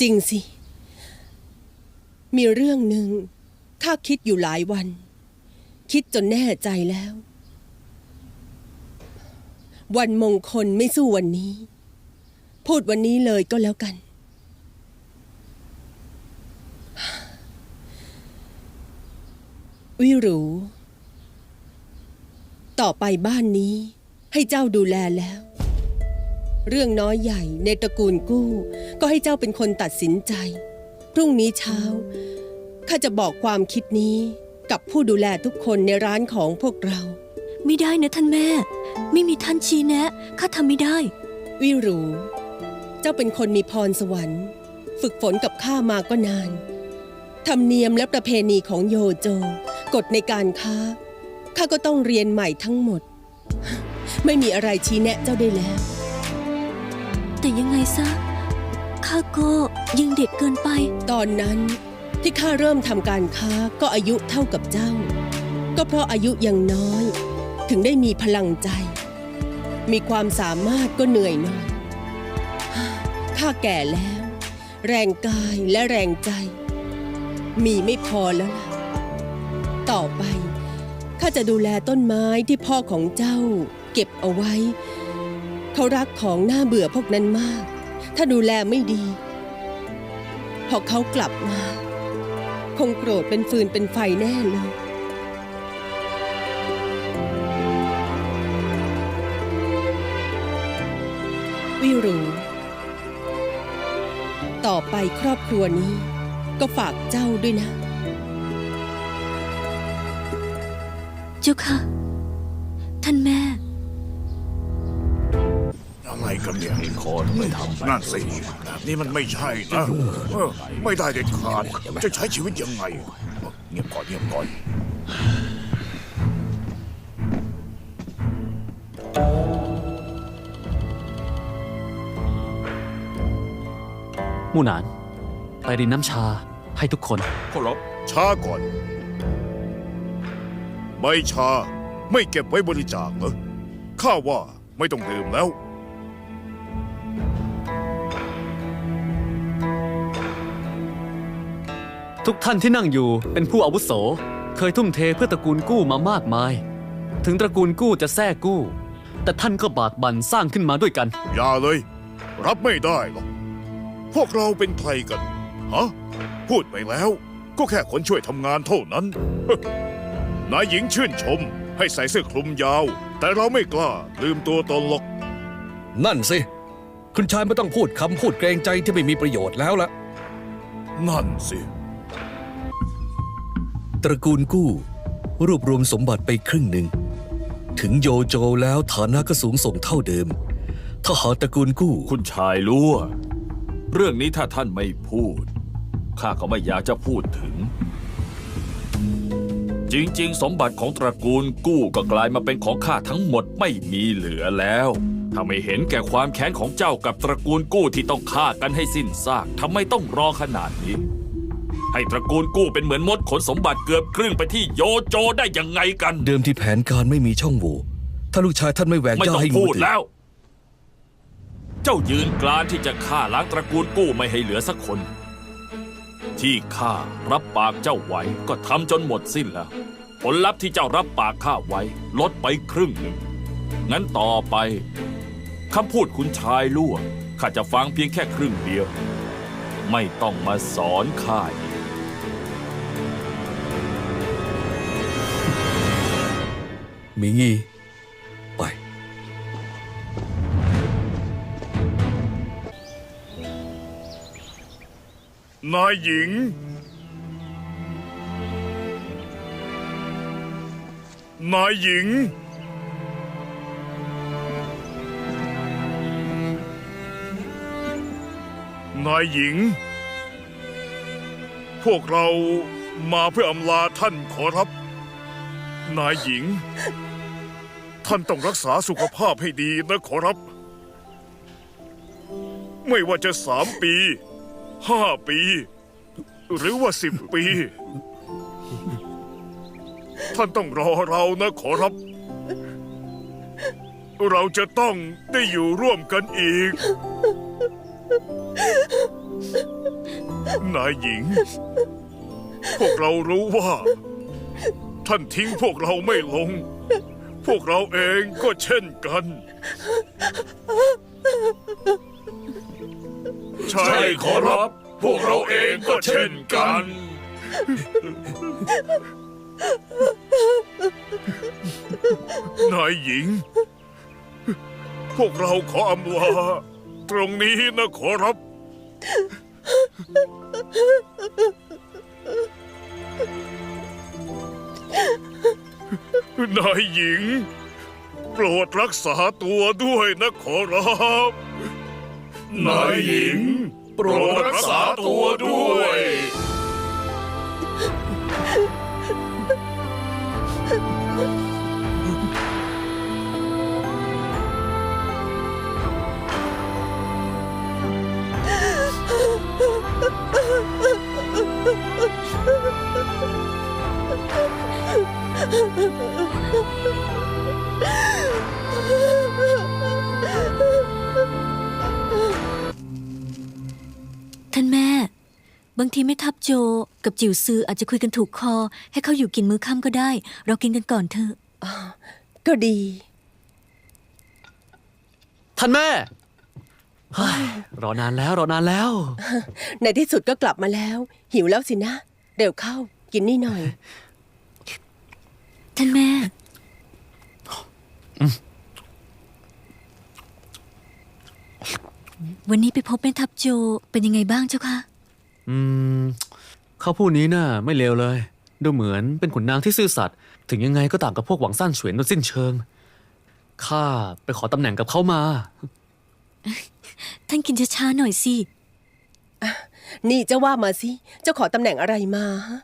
จริงสิ มีเรื่องหนึ่งข้าคิดอยู่หลายวัน คิดจนแน่ใจแล้ว วันมงคลไม่สู้วันนี้ พูดวันนี้เลยก็แล้วกัน วิรูต่อไปบ้านนี้ให้เจ้าดูแลแล้ว เรื่องน้อยใหญ่ในตระกูลกู้ ก็ให้เจ้าเป็นคนตัดสินใจ พรุ่งนี้เช้าข้าจะบอกความคิดนี้กับผู้ดูแลทุกคนในร้านของพวกเรา ไม่ได้นะท่านแม่ ไม่มีท่านชี้แนะ ข้าทำไม่ได้ วิรู เจ้าเป็นคนมีพรสวรรค์ ฝึกฝนกับข้ามาก็นาน ธรรมเนียมและประเพณีของโยโจ กฎในการค้า ข้าก็ต้องเรียนใหม่ทั้งหมด ไม่มีอะไรชี้แนะเจ้าได้แล้ว แต่ยังไงซะข้าก็ยังเด็กเกินไป ตอนนั้นที่ข้าเริ่มทำการค้าก็อายุเท่ากับเจ้า ก็เพราะอายุยังน้อย ถึงได้มีพลังใจ มีความสามารถก็เหนื่อยหน่อยข้าแก่แล้ว แรงกายและแรงใจ มีไม่พอแล้วล่ะ ต่อไปข้าจะดูแลต้นไม้ที่พ่อของเจ้า เก็บเอาไว้ เขารักของน่าเบื่อพวกนั้นมาก ถ้าดูแลไม่ดี พอเขากลับมา คงโกรธเป็นฟืนเป็นไฟแน่เลยวิรูต่อไปครอบครัวนี้ ก็ฝากเจ้าด้วยนะ เจ้าค่ะ ท่านแม่ อะไรกันเนี่ยคอนไม่ทำนั่นสิแบบนี้มันไม่ใช่นะเออไม่ได้เด็ดขาด จะใช้ชีวิตยังไง เงียบก่อนเงียบก่อน มู่หนาน ไปรินน้ำชาให้ทุกคน ขอรับช้าก่อนไม่ชาไม่เก็บไว้บริจาคเหรอข้าว่าไม่ต้องดื่มแล้ว ทุกท่านที่นั่งอยู่เป็นผู้อาวุโส เคยทุ่มเทเพื่อตระกูลกู้มามากมาย ถึงตระกูลกู้จะแท้กู้ แต่ท่านก็บากบั่นสร้างขึ้นมาด้วยกัน อย่าเลย รับไม่ได้หรอกพวกเราเป็นใครกันฮะพูดไปแล้วก็แค่คนช่วยทำงานเท่านั้น นายหญิงชื่นชมให้ใส่เสื้อคลุมยาว แต่เราไม่กล้าลืมตัวตนหรอก นั่นสิ คุณชายไม่ต้องพูดคำพูดเกรงใจที่ไม่มีประโยชน์แล้วละนั่นสิ ตระกูลกู้ รวบรวมสมบัติไปครึ่งหนึ่ง ถึงโยโจแล้วฐานะก็สูงส่งเท่าเดิมถ้าหากตระกูลกู้ คุณชายรู้วเรื่องนี้ถ้าท่านไม่พูด ข้าก็ไม่อยากจะพูดถึง จริงๆ สมบัติของตระกูลกู้ก็กลายมาเป็นของข้าทั้งหมดไม่มีเหลือแล้วถ้าไม่เห็นแก่ความแค้นของเจ้ากับตระกูลกู้ที่ต้องฆ่ากันให้สิ้นซากทำไมต้องรอขนาดนี้ ให้ตระกูลกู้เป็นเหมือนมดขนสมบัติเกือบครึ่งไปที่โยโจได้ยังไงกัน เดิมที่แผนการไม่มีช่องโหว่ถ้าลูกชายท่านไม่แหวกไม่ย่าต้องให้งูพูดตื่นแล้ว เจ้ายืนกรานที่จะฆ่าล้างตระกูลกู้ไม่ให้เหลือสักคน ที่ข้ารับปากเจ้าไว้ก็ทำจนหมดสิ้นแล้ว ผลลัพธ์ที่เจ้ารับปากข้าไว้ ลดไปครึ่งหนึ่ง งั้นต่อไปคำพูดคุณชายล่วงข้าจะฟังเพียงแค่ครึ่งเดียว ไม่ต้องมาสอนข้าอีก มีงีไป นายหญิง นายหญิง นายหญิง พวกเรามาเพื่ออำลาท่านขอรับ นายหญิง ท่านต้องรักษาสุขภาพให้ดีนะขอรับ ไม่ว่าจะสามปีห้าปี หรือว่าสิบปี ท่านต้องรอเรานะขอรับ เราจะต้องได้อยู่ร่วมกันอีก นายหญิง พวกเรารู้ว่า ท่านทิ้งพวกเราไม่ลง พวกเราเองก็เช่นกัน ใช่ขอรับ พวกเราเองก็เช่นกัน นายหญิง พวกเราขออำลาตรงนี้นะขอรับ นายหญิง โปรดรักษาตัวด้วยนะขอรับ นายหญิง โปรดรักษาตัวด้วย ท่านแม่ บางทีแม่ทัพโจกับจิ๋วซืออาจจะคุยกันถูกคอ ให้เขาอยู่กินมื้อค่ำก็ได้ เรากินกันก่อนเถอะก็ดี ท่านแม่เฮ้ยรอนานแล้วรอนานแล้ว ในที่สุดก็กลับมาแล้ว หิวแล้วสินะเร็วเข้ากินนี่หน่อย ท่านแม่ วันนี้ไปพบแม่ทัพโจเป็นยังไงบ้างเจ้าคะ อืมเขาผู้นี้น่ะไม่เลวเลย ดูเหมือนเป็นขุนนางที่ซื่อสัตย์ ถึงยังไงก็ต่างกับพวกหวังสั้นเฉวียนโดยสิ้นเชิง ข้าไปขอตำแหน่งกับเขามา ท่านกินช้าๆหน่อยสิ นี่เจ้าว่ามาสิเจ้าขอตำแหน่งอะไรมาฮะ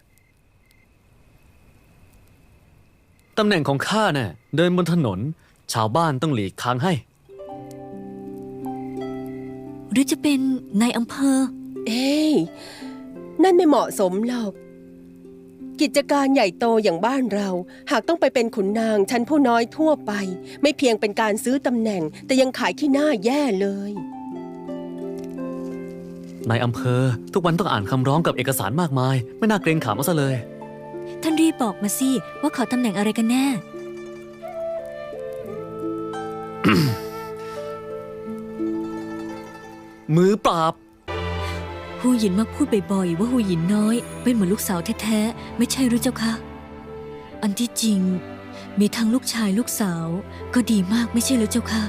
ตำแหน่งของข้าเนี่ยเดินบนถนน ชาวบ้านต้องหลีกทางให้ หรือจะเป็นนายอำเภอ เอ้ยนั่นไม่เหมาะสมหรอก กิจการใหญ่โตอย่างบ้านเรา หากต้องไปเป็นขุนนางชั้นผู้น้อยทั่วไป ไม่เพียงเป็นการซื้อตำแหน่ง แต่ยังขายขี้หน้าแย่เลยในอำเภอ ทุกวันต้องอ่านคำร้องกับเอกสารมากมาย ไม่น่าเกรงขามเอาซะเลย ท่านรีบบอกมาสิว่าขอตำแหน่งอะไรกันแน่ มือปราบหูหยินมักพูดบ่อยๆว่าหูหยินน้อย เป็นเหมือนลูกสาวแท้ๆ ไม่ใช่หรือเจ้าคะ อันที่จริง มีทั้งลูกชายลูกสาว ก็ดีมากไม่ใช่หรือเจ้าคะ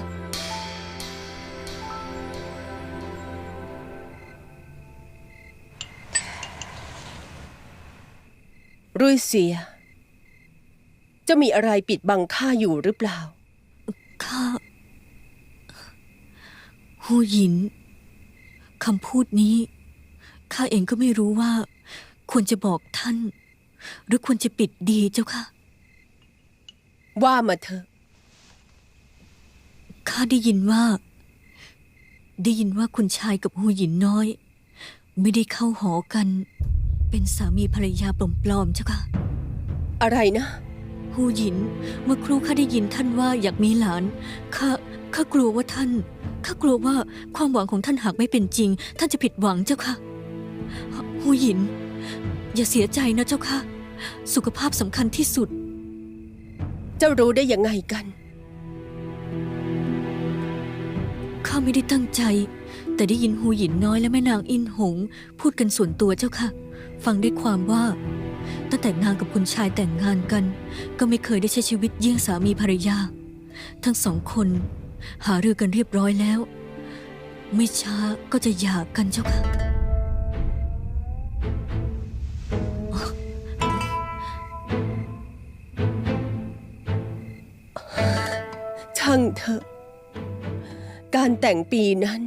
รุยเสีย จะมีอะไรปิดบังข้าอยู่หรือเปล่า ข้าหูหยิน คำพูดนี้ข้าเองก็ไม่รู้ว่า ควรจะบอกท่าน หรือควรจะปิดดีเจ้าค่ะว่ามาเถอะข้าได้ยินว่า ได้ยินว่าคุณชายกับหูหยินน้อย ไม่ได้เข้าหอกัน เป็นสามีภรรยาปลอมๆเจ้าค่ะ อะไรนะ หูหยิน เมื่อครูข้าได้ยินท่านว่าอยากมีหลาน ข้า ข้ากลัวว่าท่าน ข้ากลัวว่าความหวังของท่านหากไม่เป็นจริง ท่านจะผิดหวังเจ้าค่ะหูหยิน อย่าเสียใจนะเจ้าค่ะ สุขภาพสำคัญที่สุด เจ้ารู้ได้ยังไงกัน ข้าไม่ได้ตั้งใจ แต่ได้ยินหูหยินน้อยและแม่นางอินหง พูดกันส่วนตัวเจ้าค่ะ ฟังได้ความว่าตั้งแต่นางกับคุณชายแต่งงานกัน ก็ไม่เคยได้ใช้ชีวิตเยี่ยงสามีภรรยา ทั้งสองคน หารือกันเรียบร้อยแล้ว ไม่ช้าก็จะหย่ากันเจ้าค่ะช่างเถอะ การแต่งปีนั้น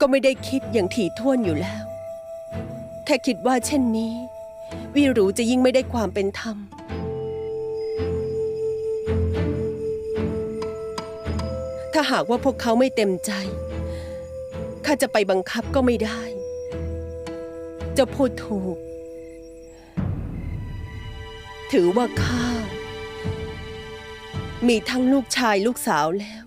ก็ไม่ได้คิดอย่างถี่ถ้วนอยู่แล้ว แค่คิดว่าเช่นนี้ วิรูจะยิ่งไม่ได้ความเป็นธรรม ถ้าหากว่าพวกเขาไม่เต็มใจ ข้าจะไปบังคับก็ไม่ได้ จะพูดถูก ถือว่าข้ามีทั้งลูกชายลูกสาวแล้ว